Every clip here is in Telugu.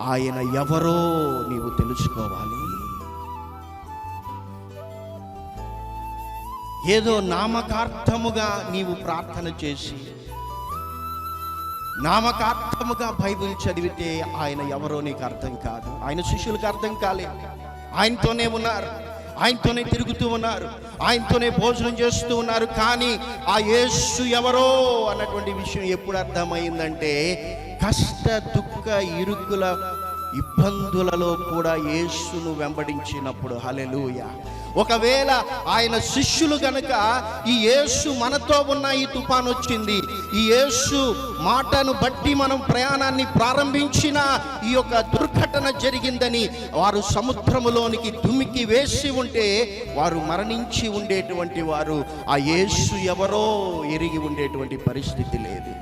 ఆయన ఎవరో నీవు తెలుసుకోవాలి. ఏదో నామకార్థముగా నీవు ప్రార్థన చేసి నామకార్థముగా బైబిల్ చదివితే ఆయన ఎవరో నీకు అర్థం కాదు. ఆయన శిష్యులకు అర్థం కాలే. ఆయనతోనే ఉన్నారు. ఆయనతోనే తిరుగుతూ ఉన్నారు. ఆయనతోనే భోజనం చేస్తూ ఉన్నారు. కానీ ఆ యేసు ఎవరో అన్నటువంటి విషయం ఎప్పుడు అర్థమైందంటే కష్ట దుఃఖ ఇరుకుల ఇబ్బందులలో కూడా యేసును వెంబడించినప్పుడు. హలెలుయా ఒకవేళ ఆయన శిష్యులు కనుక ఈ యేసు మనతో ఉన్న ఈ తుఫాన్ వచ్చింది ఈ యేసు మాటను బట్టి మనం ప్రయాణాన్ని ప్రారంభించిన ఈ యొక్క దుర్ఘటన జరిగిందని వారు సముద్రములోనికి దుమికి వేసి ఉంటే వారు మరణించి ఉండేటువంటి వారు ఆ యేసు ఎవరో ఎరిగి ఉండేటువంటి పరిస్థితి లేదు.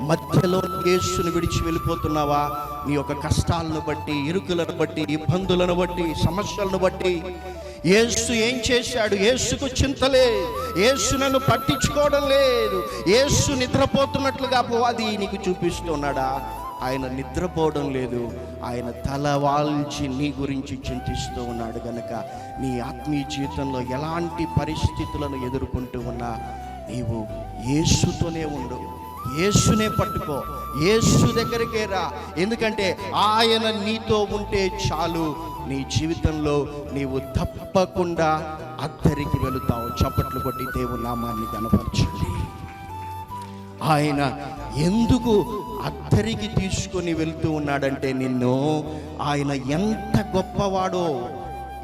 మధ్యలో యేసును విడిచి వెళ్ళిపోతున్నావా? నీ యొక్క కష్టాలను బట్టి ఇరుకులను బట్టి ఇబ్బందులను బట్టి సమస్యలను బట్టి ఏసు ఏం చేశాడు? యేసుకు చింతలే ఏసు నన్ను పట్టించుకోవడం లేదు. ఏసు నిద్రపోతున్నట్లుగా అది నీకు చూపిస్తున్నాడా? ఆయన నిద్రపోవడం లేదు. ఆయన తల వాల్చి నీ గురించి చింతిస్తూ ఉన్నాడు గనక. నీ ఆత్మీయ జీవితంలో ఎలాంటి పరిస్థితులను ఎదుర్కొంటూ ఉన్నా నీవు యేసుతోనే ఉండు. యేసునే పట్టుకో. యేసు దగ్గరికే రా. ఎందుకంటే ఆయన నీతో ఉంటే చాలు. నీ జీవితంలో నీవు తప్పకుండా అద్దరికి వెళుతావు. చప్పట్లు కొట్టి దేవుని నామాన్ని కనపరచండి ఆయన ఎందుకు అద్దరికి తీసుకొని వెళ్తూ ఉన్నాడంటే నిన్ను ఆయన ఎంత గొప్పవాడో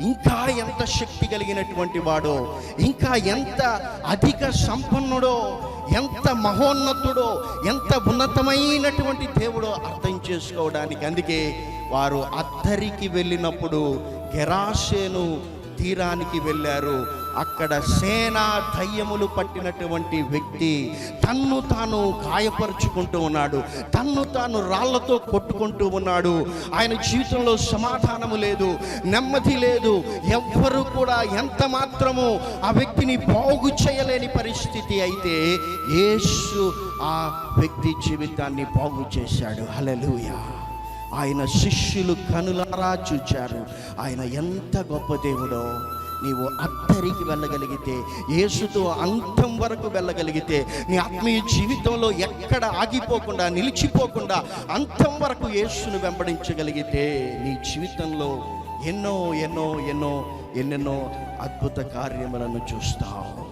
ఇంకా ఎంత శక్తి కలిగినటువంటి వాడో ఇంకా ఎంత అధిక సంపన్నుడో ఎంత మహోన్నతుడో ఎంత ఉన్నతమైనటువంటి దేవుడో అర్థం చేసుకోవడానికి అందుకే వారు అద్దరికి వెళ్ళినప్పుడు గెరాసేను తీరానికి వెళ్ళారు. అక్కడ సేనా దయ్యములు పట్టినటువంటి వ్యక్తి తన్ను తాను గాయపరుచుకుంటూ ఉన్నాడు. తన్ను తాను రాళ్ళతో కొట్టుకుంటూ ఉన్నాడు. ఆయన జీవితంలో సమాధానము లేదు నెమ్మది లేదు. ఎవ్వరు కూడా ఎంత మాత్రము ఆ వ్యక్తిని బాగు చేయలేని పరిస్థితి అయితే యేసు ఆ వ్యక్తి జీవితాన్ని బాగు చేశాడు. హలలుయా ఆయన శిష్యులు కనులారా చూచారు. ఆయన ఎంత గొప్ప దేవుడో. నీవు అద్దరికి వెళ్ళగలిగితే యేసుతో అంతం వరకు వెళ్ళగలిగితే నీ ఆత్మీయ జీవితంలో ఎక్కడ ఆగిపోకుండా నిలిచిపోకుండా అంతం వరకు యేసును వెంబడించగలిగితే నీ జీవితంలో ఎన్నో ఎన్నో ఎన్నో ఎన్నెన్నో అద్భుత కార్యములను చూస్తావు.